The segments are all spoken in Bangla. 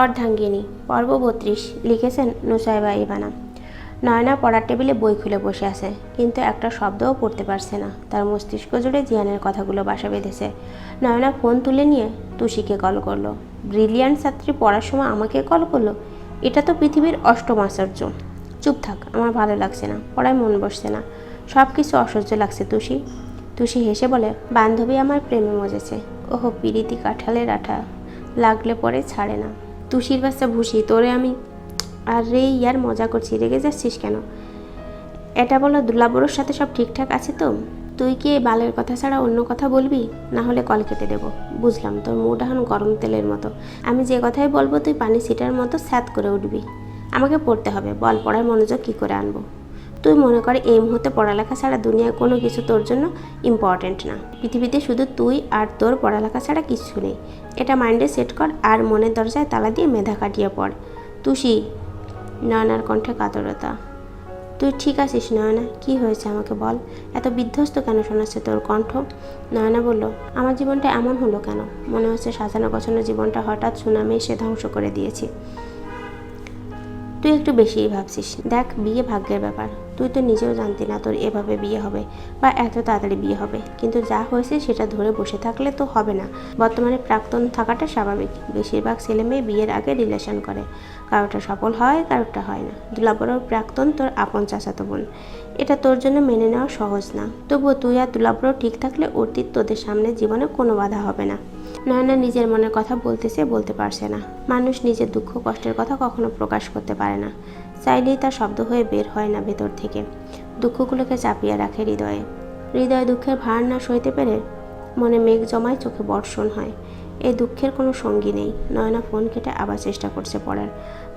অর্ধাঙ্গিনী পর্ব বত্রিশ লিখেছেন নুসাইবা ইবানা। নয়না পড়ার টেবিলে বই খুলে বসে আছে, কিন্তু একটা শব্দও পড়তে পারছে না। তার মস্তিষ্ক জুড়ে জিয়ানের কথাগুলো বাসা বেঁধেছে। নয়না ফোন তুলে নিয়ে তুষিকে কল করল। ব্রিলিয়ান্ট ছাত্রী পড়ার সময় আমাকে কল করল, এটা তো পৃথিবীর অষ্টম আশ্চর্য। চুপ থাক, আমার ভালো লাগছে না, পড়ায় মন বসছে না। সব কিছু অসহ্য লাগছে তুষি। তুষি হেসে বলে, বান্ধবী আমার প্রেমে মজেছে। ওহো, পিরিতি কাঁঠালের আঠা। লাগলে পরে ছাড়ে না। তুষির বাচ্চা ভুসি তোরে আমি আর ইয়ার মজা করছি, রেগে যাচ্ছিস কেন? এটা বলো দুলাবড়োর সাথে সব ঠিকঠাক আছে তো? তুই কি এই বালের কথা ছাড়া অন্য কথা বলবি? না হলে কল কেটে দেবো। বুঝলাম, তোর মুড এখন গরম তেলের মতো। আমি যে কথাই বলব, তুই পানি সিটার মতো স্যাত করে উঠবি। আমাকে পড়তে হবে, বল পড়ার মনোযোগ কী করে আনব? তুই মনে করে এই মুহূর্তে পড়ালেখা ছাড়া দুনিয়ায় কোনো কিছু তোর জন্য ইম্পর্ট্যান্ট না। পৃথিবীতে শুধু তুই আর তোর পড়ালেখা ছাড়া কিছু নেই। এটা মাইন্ডে সেট কর আর মনের দরজায় তালা দিয়ে মেধা কাটিয়ে পড়। তুষি, নয়নার কণ্ঠে কাতরতা। তুই ঠিক আছিস নয়না? কি হয়েছে আমাকে বল? এত বিধ্বস্ত কেন শোনাচ্ছে তোর কণ্ঠ? নয়না বলল, আমার জীবনটা এমন হলো কেন? মনে হচ্ছে সাজানো গোছানো জীবনটা হঠাৎ সুনামে এসে ধ্বংস করে দিয়েছি। তুই একটু বেশিই ভাবছিস। দেখ, বিয়ে ভাগ্যের ব্যাপার। তুই তো নিজেও জানতি না তোর এভাবে বিয়ে হবে বা এত তাড়াতাড়ি বিয়ে হবে। কিন্তু যা হয়েছে সেটা ধরে বসে থাকলে তো হবে না। বর্তমানে প্রাক্তন থাকাটা স্বাভাবিক। বেশিরভাগ ছেলে মেয়ে বিয়ের আগে রিলেশন করে। কারোটা সফল হয় কারোটা হয় না। দুলাবড়োর প্রাক্তন, তোর আপন চাচাতো বোন। এটা তোর জন্য মেনে নেওয়া সহজ না। তবুও তুই আর দুলাবড়ো ঠিক থাকলে অতীত তোদের সামনে জীবনে কোনো বাধা হবে না। নয়না নিজের মনের কথা বলতেছে, বলতে পারছে না। মানুষ নিজের দুঃখ, কষ্টের কথা কখনো প্রকাশ করতে পারে না। চাইলেই তার শব্দ হয়ে বের হয় না ভেতর থেকে। দুঃখগুলোকে চাপিয়ে রাখে হৃদয়ে। হৃদয়ে দুঃখের ভার না সইতে পেরে মনে মেঘ জমায় চোখে বর্ষণ হয়। এই দুঃখের কোনো সঙ্গী নেই। নয়না ফোন কেটে আবার চেষ্টা করছে পড়ার।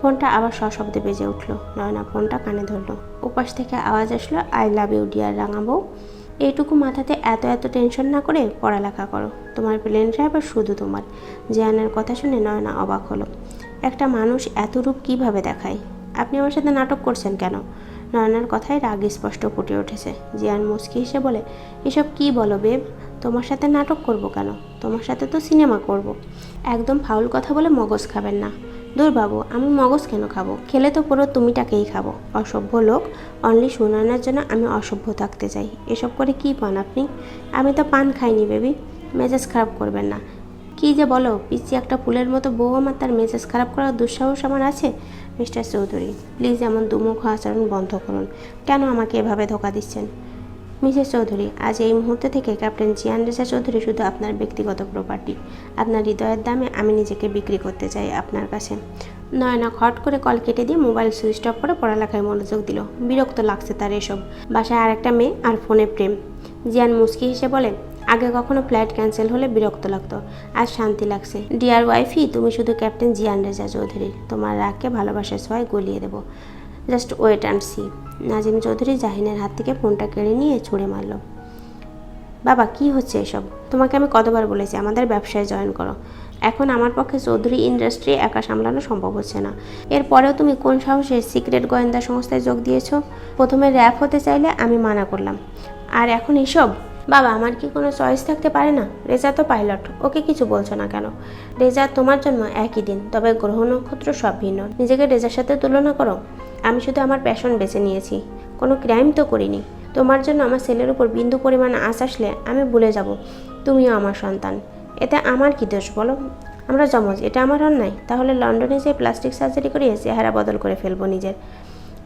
ফোনটা আবার সশব্দে বেজে উঠল। নয়না ফোনটা কানে ধরলো। উপাস থেকে আওয়াজ আসলো, আই লাভ ইউ ডিয়ার রাঙাবো। এইটুকু মাথাতে এত এত টেনশন না করে পড়ালেখা করো। তোমার প্লেন ড্রাইভার শুধু তোমার। জিয়ানের কথা শুনে নয়না অবাক হলো। একটা মানুষ এত রূপ কীভাবে দেখায়? আপনি আমার সাথে নাটক করছেন কেন? নয়নার কথায় রাগ স্পষ্ট ফুটে উঠেছে। জিয়ান মুচকি হেসে বলে, এসব কি বলো বেব? তোমার সাথে নাটক করব কেন? তোমার সাথে তো সিনেমা করব। একদম ফাউল কথা বলে মগজ খাবেন না। দূর বাবু, আমি মগজ কেন খাব? খেলে তো পুরো তুমিটাকেই খাব। অসভ্য লোক অনলি সুনয়নার জন্য আমি অসভ্য থাকতে চাই। এসব করে কি পান আপনি? আমি তো পান খাইনি, বেবি। মেজাজ খারাপ করবেন না। কি যে বলো পিচি একটা ফুলের মতো বউ আমার, তার মেজাজ খারাপ করার দুঃসাহস আমার আছে? মিস্টার চৌধুরী প্লিজ এমন দুমুখ আচরণ বন্ধ করুন। কেন আমাকে এভাবে ধোকা দিচ্ছেন? মিসেস চৌধুরী, আজ এই মুহূর্ত থেকে ক্যাপ্টেন জিয়ান রেজা চৌধুরী শুধু আপনার ব্যক্তিগত প্রপার্টি আপনার হৃদয়ের দামে আমি নিজেকে বিক্রি করতে চাই আপনার কাছে। নয়না খট করে কল কেটে দিয়ে মোবাইল সুইচ অফ করে পড়ালেখায় মনোযোগ দিল। বিরক্ত লাগছে তার এসব। বাসায় আর একটা মেয়ে আর ফোনে প্রেম। জিয়ান মুস্কি হেসে বলে, আগে কখনো ফ্লাইট ক্যান্সেল হলে বিরক্ত লাগতো। আর শান্তি লাগছে। ডিয়ার ওয়াইফি তুমি শুধু ক্যাপ্টেন জিয়ান রেজা চৌধুরী। তোমার রাগকে ভালোবাসার সবাই গলিয়ে দেবো। Just wait and see. Nazim Chowdhury জাহিনের হাত থেকে ফোনটা কেড়ে নিয়ে ছুঁড়ে মারল। বাবা, কি হচ্ছে এসব? তোমাকে আমি কতবার বলেছি, আমাদের ব্যবসায় জয়েন করো। এখন আমার পক্ষে চৌধুরী ইন্ডাস্ট্রি একা সামলানো সম্ভব হচ্ছে না। এরপরেও তুমি কোন সাহসে সিক্রেট গোয়েন্দা সংস্থায় যোগ দিয়েছ? প্রথমে র্যাপ হতে চাইলে আমি মানা করলাম। আর এখন এসব? বাবা, আমার কি কোনো চয়েস থাকতে পারে না? রেজা তো পাইলট ওকে কিছু বলছো না কেন? রেজা, তোমার জন্য একই দিন, তবে গ্রহ নক্ষত্র সব ভিন্ন। নিজেকে রেজার সাথে তুলনা করো। আমি শুধু আমার প্যাশন বেছে নিয়েছি। কোনো ক্রাইম তো করিনি। তোমার জন্য আমার ছেলের উপর বিন্দু পরিমাণ আশ আসলে আমি ভুলে যাব। তুমিও আমার সন্তান। এতে আমার কি দোষ বলো? আমরা জমজ এটা আমার অন্যায়? তাহলে লন্ডনে যে প্লাস্টিক সার্জারি করিয়ে চেহারা বদল করে ফেলব নিজের।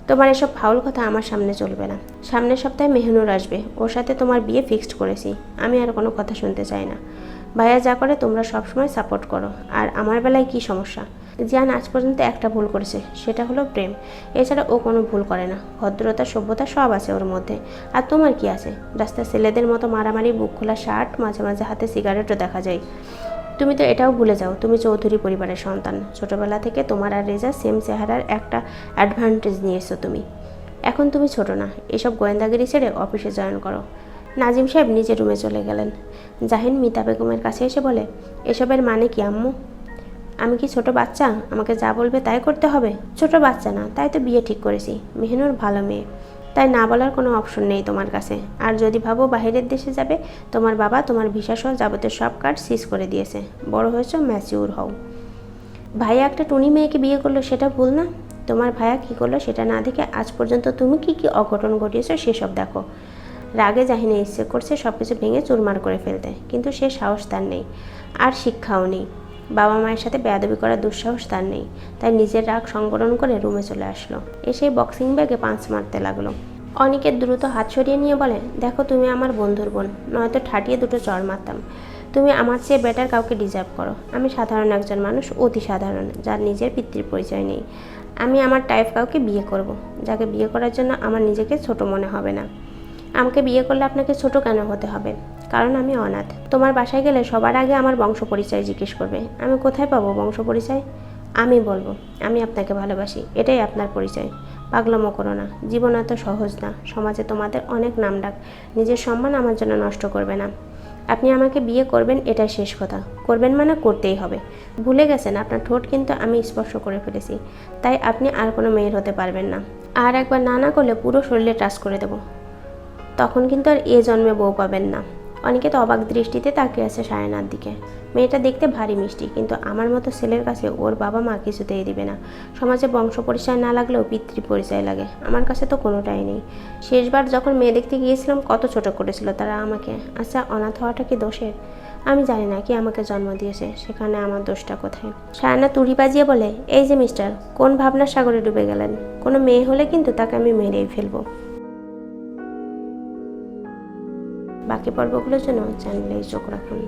তোমার এসব ফাউল কথা আমার সামনে চলবে না। সামনের সপ্তাহে মেহনুর আসবে। ওর সাথে তোমার বিয়ে ফিক্সড করেছি। আমি আর কোনো কথা শুনতে চাই না। ভাইয়া যা করে তোমরা সবসময় সাপোর্ট করো। আর আমার বেলায় কি সমস্যা? জিয়ান আজ পর্যন্ত একটা ভুল করেছে। সেটা হলো প্রেম। এছাড়া ও কোনো ভুল করে না। ভদ্রতা, সভ্যতা সব আছে ওর মধ্যে। আর তোমার কি আছে? রাস্তার ছেলেদের মতো মারামারি, বুক খোলা শার্ট, মাঝে মাঝে হাতে সিগারেটও দেখা যায়। তুমি তো এটাও ভুলে যাও, তুমি চৌধুরী পরিবারের সন্তান। ছোটবেলা থেকে তোমার আর রেজা সেম চেহারার একটা অ্যাডভান্টেজ নিয়েছো তুমি। এখন তুমি ছোট না, এসব গোয়েন্দাগিরি ছেড়ে অফিসে জয়েন করো। নাজিম সাহেব নিজের রুমে চলে গেলেন। জাহিন মিতা বেগমের কাছে এসে বলে, এসবের মানে কি, আম্মু? আমি কি ছোট বাচ্চা? আমাকে যা বলবে তাই করতে হবে? ছোট বাচ্চা না, তাই তো বিয়ে ঠিক করেছি। মেহনুর ভালো মেয়ে। তাই না বলার কোনো অপশন নেই তোমার কাছে। আর যদি ভাবো বাইরের দেশে যাবে, তোমার বাবা তোমার ভিসা সহ যাবতীয় সব কার্ড সিজ করে দিয়েছে। বড় হয়েছ ম্যাচিউর হও। ভাইয়া একটা টুনি মেয়েকে বিয়ে করল, সেটা ভুল না। তোমার ভাইয়া কী করল সেটা না দেখে আজ পর্যন্ত তুমি কি কি অঘটন ঘটিয়েছো সেসব দেখো। রাগে জাহিনে ইচ্ছে করছে সব কিছু ভেঙে চুরমার করে ফেলতে, কিন্তু সে সাহস তার নেই। আর শিক্ষাও নেই। বাবা মায়ের সাথে বেয়াদবি করার দুঃসাহস তার নেই। তাই নিজের রাগ সংগঠন করে রুমে চলে আসলো। এসে বক্সিং ব্যাগে পাঁচ মারতে লাগল। অনেকের দ্রুত হাত সরিয়ে নিয়ে বলে, দেখো, তুমি আমার বন্ধুর বোন। নয়তো ঠাটিয়ে দুটো চড় মারতাম। তুমি আমার চেয়ে বেটার কাউকে ডিজার্ভ করো। আমি সাধারণ একজন মানুষ, অতি সাধারণ, যার নিজের পিতৃ পরিচয় নেই। আমি আমার টাইপ কাউকে বিয়ে করব। যাকে বিয়ে করার জন্য আমার নিজেকে ছোট মনে হবে না। আমাকে বিয়ে করলে আপনাকে ছোট কেন হতে হবে? কারণ আমি অনাথ। তোমার বাসায় গেলে সবার আগে আমার বংশ পরিচয় জিজ্ঞেস করবে। আমি কোথায় পাবো বংশ পরিচয়? আমি বলব, আমি আপনাকে ভালোবাসি, এটাই আপনার পরিচয়। পাগলামো করো না, জীবন এত সহজ না, সমাজে তোমাদের অনেক নাম ডাক, নিজের সম্মান আমার জন্য নষ্ট করবে না। আপনি আমাকে বিয়ে করবেন, এটাই শেষ কথা। করবেন মানে করতেই হবে। ভুলে গেছেন, আপনার ঠোঁট কিন্তু আমি স্পর্শ করে ফেলেছি, তাই আপনি আর কোনো মেয়ের হতে পারবেন না। আর একবার না না করলে পুরো শরীরে টাচ করে দেবো। তখন কিন্তু আর এ জন্মে বউ পাবেন না। অনেকে তো অবাক দৃষ্টিতে তাকিয়ে আছে সায়নার দিকে। মেয়েটা দেখতে ভারী মিষ্টি, কিন্তু আমার মতো ছেলের কাছে ওর বাবা মা কিছুতেই দিবে না। সমাজে বংশ পরিচয় না লাগলেও পিতৃ পরিচয় লাগে। আমার কাছে তো কোনোটাই নেই। শেষবার যখন মেয়ে দেখতে গিয়েছিলাম, কত ছোট করেছিল তারা আমাকে। আচ্ছা অনাথ হওয়াটা কি দোষের? আমি জানি না কি আমাকে জন্ম দিয়েছে, সেখানে আমার দোষটা কোথায়? সায়না তুড়ি বাজিয়ে বলে, এই যে মিস্টার, কোন ভাবনার সাগরে ডুবে গেলেন? কোনো মেয়ে হলে কিন্তু তাকে আমি মেরেই ফেলব। বাকি পর্বগুলোর জন্য চ্যানেলে চোখ রাখুন।